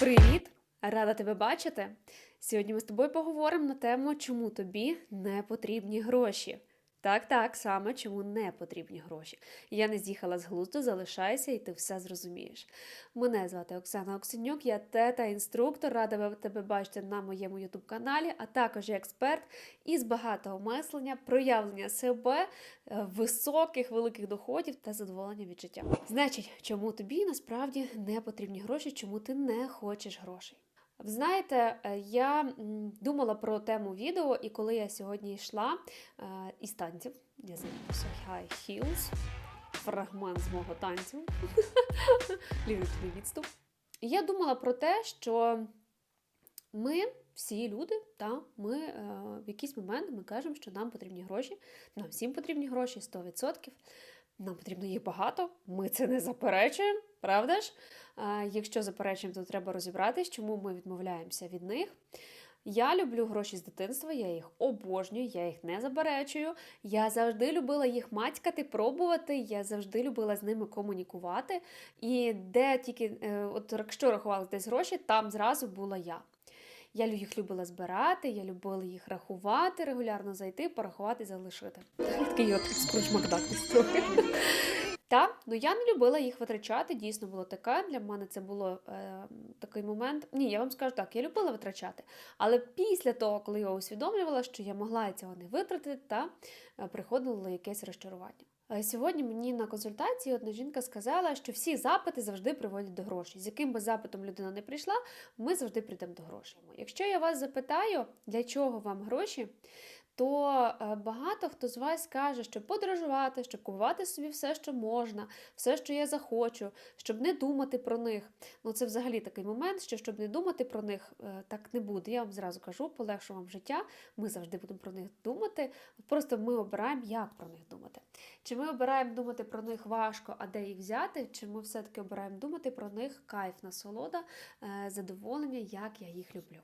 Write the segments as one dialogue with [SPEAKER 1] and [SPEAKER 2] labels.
[SPEAKER 1] Привіт! Рада тебе бачити. Сьогодні ми з тобою поговоримо на тему, чому тобі не потрібні гроші. Так, так, саме чому не потрібні гроші. Я не з'їхала з глузду, залишайся і ти все зрозумієш. Мене звати Оксана Оксенюк, я тета, інструктор, рада тебе бачити на моєму ютуб-каналі, а також експерт із багатого мислення, проявлення себе, е, високих, великих доходів та задоволення від життя. Значить, чому тобі насправді не потрібні гроші, чому ти не хочеш грошей? Ви Знаєте, е, я думала про тему відео, і коли я сьогодні йшла е, із танців, я займаюся High Heels, фрагмент з мого танцю, лівий відступ. Я думала про те, що ми всі люди, та, ми е, в якийсь момент ми кажемо, що нам потрібні гроші, нам всім потрібні гроші 100%. Нам потрібно їх багато, ми це не заперечуємо, правда ж? А, якщо заперечуємо, то треба розібратись, чому ми відмовляємося від них. Я люблю гроші з дитинства, я їх обожнюю, я їх не заперечую. Я завжди любила їх мацькати, пробувати, я завжди любила з ними комунікувати. І де тільки, е, от якщо рахували десь гроші, там зразу була я. Я їх любила збирати, я любила їх рахувати, регулярно зайти, порахувати, залишити. Такий от скруч трохи. Та, ну я не любила їх витрачати. Дійсно було таке. Для мене це було е, такий момент. Ні, я вам скажу так, я любила витрачати. Але після того, коли я усвідомлювала, що я могла цього не витратити, та е, приходило якесь розчарування. Е, Сьогодні мені на консультації одна жінка сказала, що всі запити завжди приводять до грошей. З яким би запитом людина не прийшла, ми завжди прийдемо до грошей. Якщо я вас запитаю, для чого вам гроші, то е, багато хто з вас каже, щоб подорожувати, щоб купувати собі все, що можна, все, що я захочу, щоб не думати про них. Ну це взагалі такий момент, що щоб не думати про них, е, так не буде. Я вам зразу кажу, полегшу вам життя. Ми завжди будемо про них думати. Просто ми обираємо, як про них думати. Чи ми обираємо думати про них важко, а де їх взяти, чи ми все-таки обираємо думати про них кайф, насолода, е, задоволення, як я їх люблю.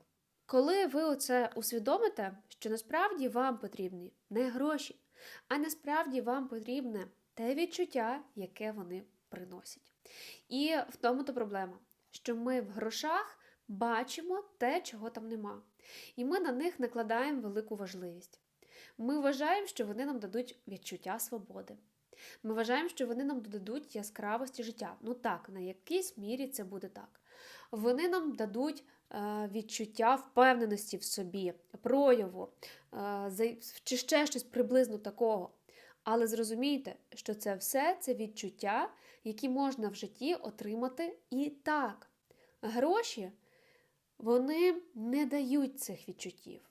[SPEAKER 1] Коли ви оце усвідомите, що насправді вам потрібні не гроші, а насправді вам потрібне те відчуття, яке вони приносять. І в тому то проблема, що ми в грошах бачимо те, чого там нема. І ми на них накладаємо велику важливість. Ми вважаємо, що вони нам дадуть відчуття свободи. Ми вважаємо, що вони нам додадуть яскравості життя. Ну так, на якійсь мірі це буде так. Вони нам дадуть е, відчуття впевненості в собі, прояву, е, чи ще щось приблизно такого. Але зрозумійте, що це все це відчуття, які можна в житті отримати і так. Гроші вони не дають цих відчуттів.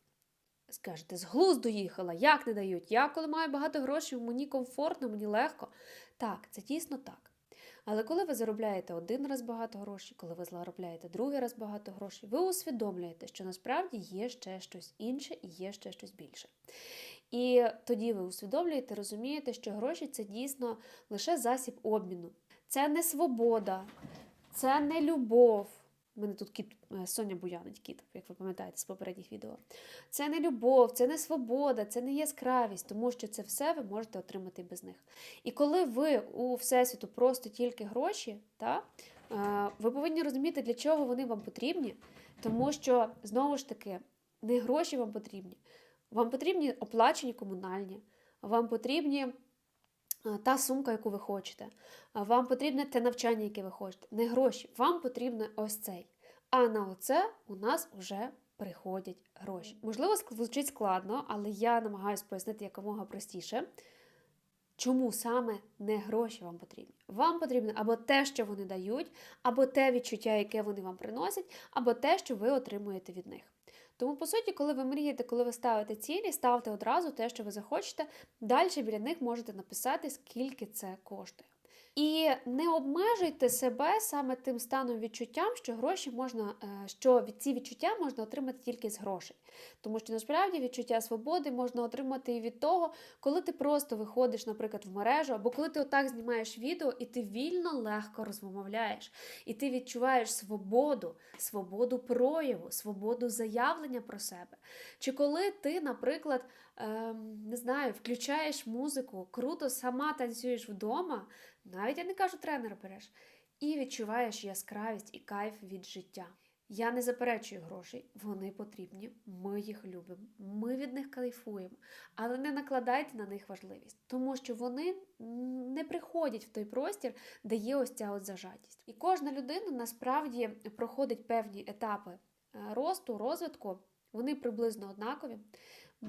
[SPEAKER 1] Скажете, з глузду їхала, як не дають? Я, коли маю багато грошей, мені комфортно, мені легко. Так, це дійсно так. Але коли ви заробляєте один раз багато грошей, коли ви заробляєте другий раз багато грошей, ви усвідомлюєте, що насправді є ще щось інше і є ще щось більше. І тоді ви усвідомлюєте, розумієте, що гроші це дійсно лише засіб обміну. Це не свобода, це не любов. У мене тут кіт е, Соня Буянить кіт, як ви пам'ятаєте з попередніх відео. Це не любов, це не свобода, це не яскравість, тому що це все ви можете отримати без них. І коли ви у Всесвіту просто тільки гроші, та, е, ви повинні розуміти, для чого вони вам потрібні, тому що, знову ж таки, не гроші вам потрібні. Вам потрібні оплачені комунальні, вам потрібні та сумка, яку ви хочете, вам потрібне те навчання, яке ви хочете. Не гроші, вам потрібно ось цей. А на оце у нас вже приходять гроші. Можливо, звучить складно, але я намагаюся пояснити якомога простіше. Чому саме не гроші вам потрібні? Вам потрібно або те, що вони дають, або те відчуття, яке вони вам приносять, або те, що ви отримуєте від них. Тому, по суті, коли ви мрієте, коли ви ставите цілі, ставте одразу те, що ви захочете. Далі біля них можете написати, скільки це коштує. І не обмежуйте себе саме тим станом відчуттям, що гроші можна, е, що ці відчуття можна отримати тільки з грошей. Тому що насправді відчуття свободи можна отримати і від того, коли ти просто виходиш, наприклад, в мережу, або коли ти отак знімаєш відео, і ти вільно легко розмовляєш, і ти відчуваєш свободу, свободу прояву, свободу заявлення про себе. Чи коли ти, наприклад, не знаю, включаєш музику, круто сама танцюєш вдома, навіть я не кажу, тренера береш, і відчуваєш яскравість і кайф від життя. Я не заперечую грошей, вони потрібні, ми їх любимо, ми від них кайфуємо, але не накладайте на них важливість, тому що вони не приходять в той простір, де є ось ця от зажатість. І кожна людина насправді проходить певні етапи е, росту, розвитку, вони приблизно однакові.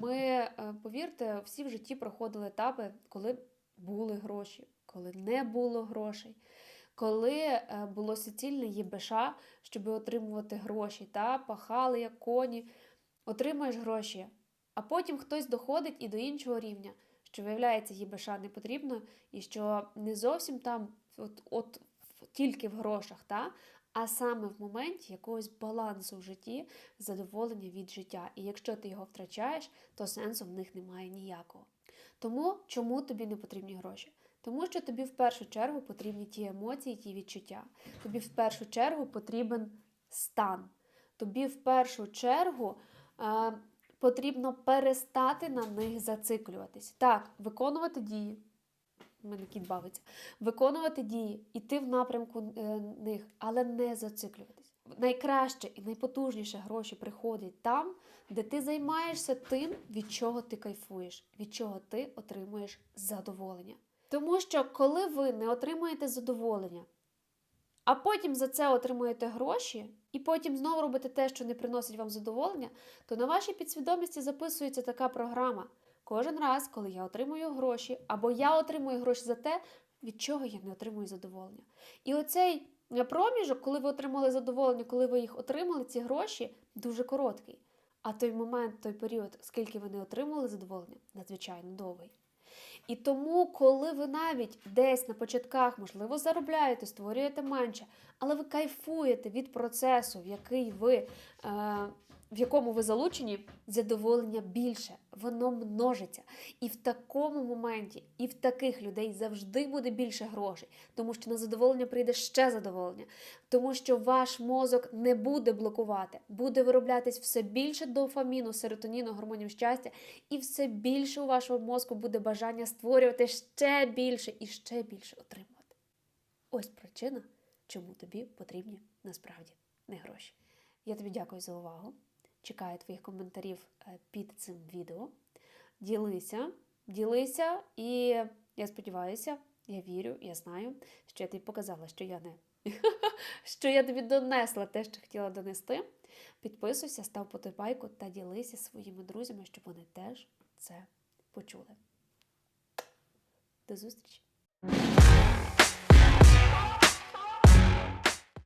[SPEAKER 1] Ми, е, повірте, всі в житті проходили етапи, коли були гроші, коли не було грошей, коли е, було суцільне ЄБШ, щоб отримувати гроші, та пахали як коні, отримуєш гроші, а потім хтось доходить і до іншого рівня, що виявляється, ЄБШ не потрібно, і що не зовсім там, от, от тільки в грошах, та? А саме в моменті якогось балансу в житті, задоволення від життя. І якщо ти його втрачаєш, то сенсу в них немає ніякого. Тому чому тобі не потрібні гроші? Тому що тобі в першу чергу потрібні ті емоції, ті відчуття. Тобі в першу чергу потрібен стан. Тобі в першу чергу е, потрібно перестати на них зациклюватись. Так, виконувати дії. Мене кіт бавиться. Виконувати дії, іти в напрямку е, них, але не зациклюватись. Найкраще і найпотужніше гроші приходять там, де ти займаєшся тим, від чого ти кайфуєш, від чого ти отримуєш задоволення. Тому що коли ви не отримуєте задоволення, а потім за це отримуєте гроші, і потім знову робите те, що не приносить вам задоволення, то на вашій підсвідомості записується така програма. Кожен раз, коли я отримую гроші, або я отримую гроші за те, від чого я не отримую задоволення. І оцей е, проміжок, коли ви отримали задоволення, коли ви їх отримали, ці гроші, дуже короткий. А той момент, той період, скільки ви не отримали задоволення, надзвичайно довгий. І тому, коли ви навіть десь на початках, можливо, заробляєте, створюєте менше, але ви кайфуєте від процесу, в який ви, е, в якому ви залучені, задоволення більше, воно множиться. І в такому моменті, і в таких людей завжди буде більше грошей, тому що на задоволення прийде ще задоволення, тому що ваш мозок не буде блокувати, буде вироблятись все більше дофаміну, серотоніну, гормонів щастя, і все більше у вашого мозку буде бажання створювати ще більше і ще більше отримувати. Ось причина, чому тобі потрібні насправді не гроші. Я тобі дякую за увагу. Чекаю твоїх коментарів е, під цим відео. Ділися, ділися, і я сподіваюся, я вірю, я знаю, що я тобі показала, що я не що я тобі донесла те, що хотіла донести. Підписуйся, став подобайку та ділися своїми друзями, щоб вони теж це почули. До зустрічі!